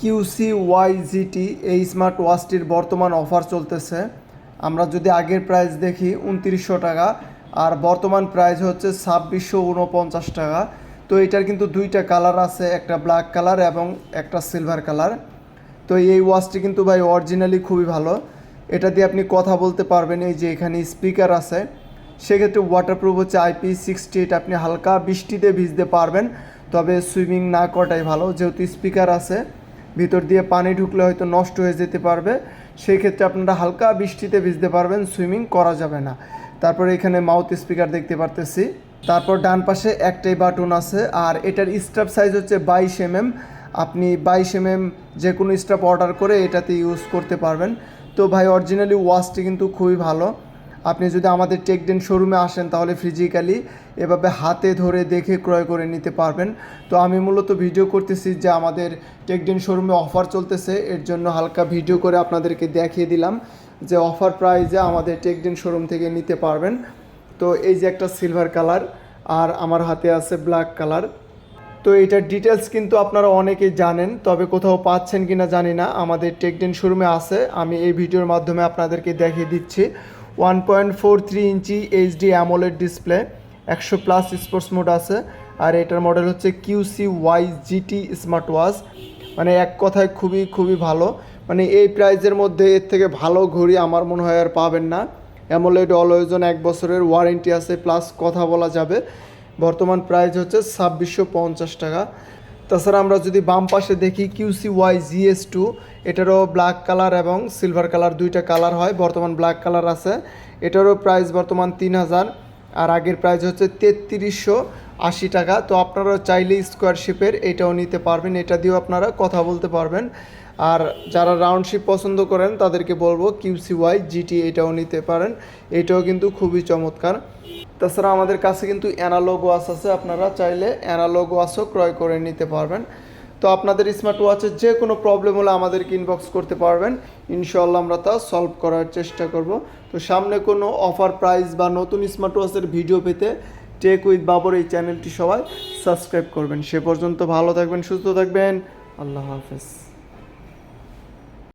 QC Y GT এই smart ওয়াচটির বর্তমান অফার চলতেছে। আমরা যদি আগের প্রাইস দেখি উনত্রিশশো টাকা, আর বর্তমান প্রাইস হচ্ছে ছাব্বিশশো উনপঞ্চাশ টাকা। তো এটার কিন্তু দুইটা কালার আছে, একটা ব্ল্যাক কালার এবং একটা সিলভার কালার তো এই ওয়াচটি কিন্তু ভাই অরিজিনালি খুবই ভালো। এটা দিয়ে আপনি কথা বলতে পারবেন, এই যে এখানে স্পিকার আছে। সেক্ষেত্রে ওয়াটারপ্রুফ হচ্ছে আইপি সিক্সটি এইট আপনি হালকা বৃষ্টিতে ভিজতে পারবেন। তবে সুইমিং না করাটাই ভালো, যেহেতু স্পিকার আছে। ভিতর দিয়ে পানি ঢুকলে হয়তো নষ্ট হয়ে যেতে পারবে। সেই ক্ষেত্রে আপনারা হালকা বৃষ্টিতে ভিজতে পারবেন, সুইমিং করা যাবে না। তারপর এখানে মাউথ স্পিকার দেখতে পারতেছি। তারপর ডান পাশে একটাই বাটন আছে, আর এটার স্টাফ সাইজ হচ্ছে বাইশ এমএম। আপনি বাইশ এমএম যে কোনো স্টাফ অর্ডার করে এটাতে ইউজ করতে পারবেন। তো ভাই, অরিজিনালি ওয়াচটি কিন্তু খুবই ভালো। আপনি যদি আমাদের টেকডেন শোরুমে আসেন তাহলে ফিজিক্যালি এভাবে হাতে ধরে দেখে ক্রয় করে নিতে পারবেন। তো আমি মূলত ভিডিও করতেছি যে আমাদের টেকডেন শোরুমে অফার চলতেছে। এর জন্য হালকা ভিডিও করে আপনাদেরকে দেখিয়ে দিলাম যে অফার প্রাইজে আমাদের টেকডেন শোরুম থেকে নিতে পারবেন। তো এই যে একটা সিলভার কালার আর আমার হাতে আছে ব্ল্যাক কালার তো এটার ডিটেলস কিন্তু আপনারা অনেকেই জানেন, তবে কোথাও পাচ্ছেন কিনা জানি না। আমাদের টেকডেন শোরুমে আছে। আমি এই ভিডিওর মাধ্যমে আপনাদেরকে দেখিয়ে দিচ্ছি। One point four three inch HD AMOLED display একশো প্লাস স্পোর্টস মোড আছে। আর এটার মডেল হচ্ছে QC Y GT smart watch মানে এক কথায় খুবই খুবই ভালো। মানে এই প্রাইজের মধ্যে এর থেকে ভালো ঘড়ি আমার মনে হয় আর পাবেন না। অ্যামোলেড অলওয়েজন এক বছরের ওয়ারেন্টি আছে প্লাস কথা বলা যাবে। বর্তমান প্রাইস হচ্ছে ছাব্বিশশো পঞ্চাশ টাকা। তাছাড়া আমরা যদি বাম পাশে দেখি কিউসি ওয়াই জিএস টু এটারও ব্ল্যাক কালার এবং সিলভার কালার দুইটা কালার হয়, বর্তমান ব্ল্যাক কালার আছে। এটারও প্রাইস বর্তমান তিন হাজার, আর আগের প্রাইস হচ্ছে তেত্রিশশো আশি টাকা। তো আপনারা চাইলে স্কোয়ারশিপের এটাও নিতে পারবেন, এটা দিয়েও আপনারা কথা বলতে পারবেন। আর যারা রাউন্ডশিপ পছন্দ করেন, তাদেরকে বলব কিউসি ওয়াই জিটি এটাও নিতে পারেন। এটাও কিন্তু খুবই চমৎকার। তাছাড়া আমাদের কাছে কিন্তু অ্যানালগ ওয়াচ আছে, আপনারা চাইলে অ্যানালগ ওয়াচও ক্রয় করে নিতে পারবেন। তো আপনাদের স্মার্ট ওয়াচের যে কোনো প্রবলেম হলে আমাদেরকে ইনবক্স করতে পারবেন। ইনশাল্লাহ আমরা তা সলভ করার চেষ্টা করব। তো সামনে কোনো অফার প্রাইস বা নতুন স্মার্ট ওয়াচের ভিডিও পেতে টেক উইথ বাবর এই চ্যানেলটি সবাই সাবস্ক্রাইব করবেন। সে পর্যন্ত ভালো থাকবেন, সুস্থ থাকবেন। আল্লাহ হাফেজ।